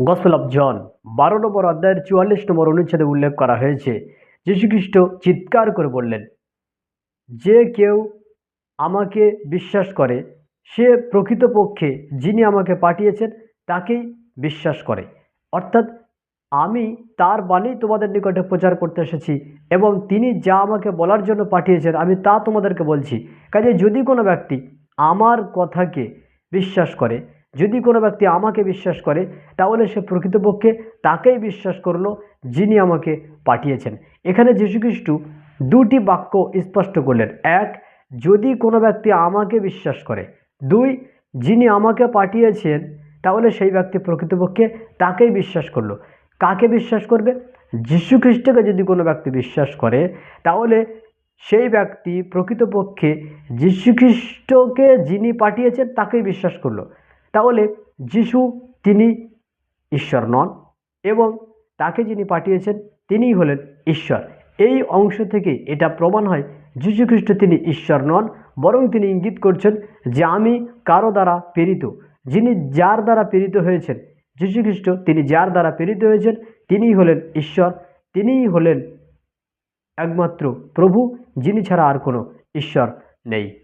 Gospel of John, বারো নম্বর অধ্যায়ের চুয়াল্লিশ নম্বর অনুচ্ছেদে উল্লেখ করা হয়েছে। যীশুখ্রিস্ট চিৎকার করে বললেন, যে কেউ আমাকে বিশ্বাস করে, সে প্রকৃতপক্ষে যিনি আমাকে পাঠিয়েছেন, তাকেই বিশ্বাস করে। অর্থাৎ আমি তার বাণী তোমাদের নিকটে প্রচার করতে এসেছি এবং তিনি যা আমাকে বলার জন্য পাঠিয়েছেন, আমি তা তোমাদেরকে বলছি। কাজে যদি কোনো ব্যক্তি আমার কথাকে বিশ্বাস করে যদি কোনো ব্যক্তি আমাকে বিশ্বাস করে, তাহলে সে প্রকৃতপক্ষে তাকেই বিশ্বাস করল যিনি আমাকে পাঠিয়েছেন। এখানে যীশুখ্রিস্ট দুটি বাক্য স্পষ্ট করলেন। এক, যদি কোনো ব্যক্তি আমাকে বিশ্বাস করে। দুই, যিনি আমাকে পাঠিয়েছেন, তাহলে সেই ব্যক্তি প্রকৃতপক্ষে তাকেই বিশ্বাস করল। কাকে বিশ্বাস করবে? খ্রিস্টকে যদি কোনো ব্যক্তি বিশ্বাস করে, তাহলে সেই ব্যক্তি প্রকৃতপক্ষে খ্রিস্টকে যিনি পাঠিয়েছেন, তাকেই বিশ্বাস করল। তাহলে যিশু তিনি ঈশ্বর নন এবং তাকে যিনি পাঠিয়েছেন তিনিই হলেন ঈশ্বর। এই অংশ থেকে এটা প্রমাণ হয় যীশু খ্রিস্ট তিনি ঈশ্বর নন, বরং তিনি ইঙ্গিত করছেন যে আমি কারও দ্বারা প্রেরিত যিনি যার দ্বারা প্রেরিত হয়েছেন, যীশু খ্রিস্ট তিনি যার দ্বারা প্রেরিত হয়েছেন, তিনিই হলেন ঈশ্বর, তিনিই হলেন একমাত্র প্রভু, যিনি ছাড়া আর কোনো ঈশ্বর নেই।